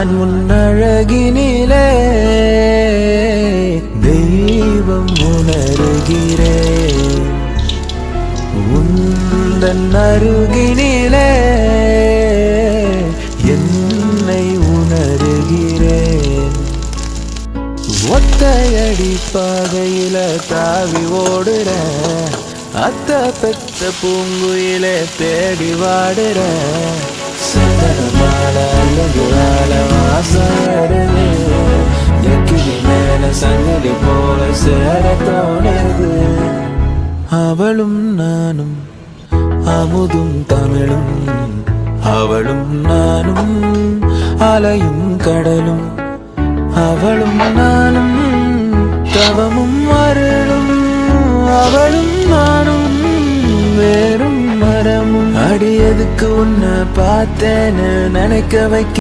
நான் முன்னழகினிலே தெய்வம் உணர்கிறேன் உந்தன் அருகினிலே என்னை உணர்கிறேன் ஒத்தையடி பாதையில தாவி ஓடுற அத்த பெத்த பூங்குயிலே தேடி வாடுற சங்கிலி போல சேர தோணுது அவளும் நானும் அமுதும் தமிழும். அவளும் நானும் அலையும் கடலும். அவளும் நானும் தவமும் அருளும். அவளும் நானும் வேறும் மரமும். அடியதுக்கு உன்னை பார்த்தேன்னு நினைக்க வைக்க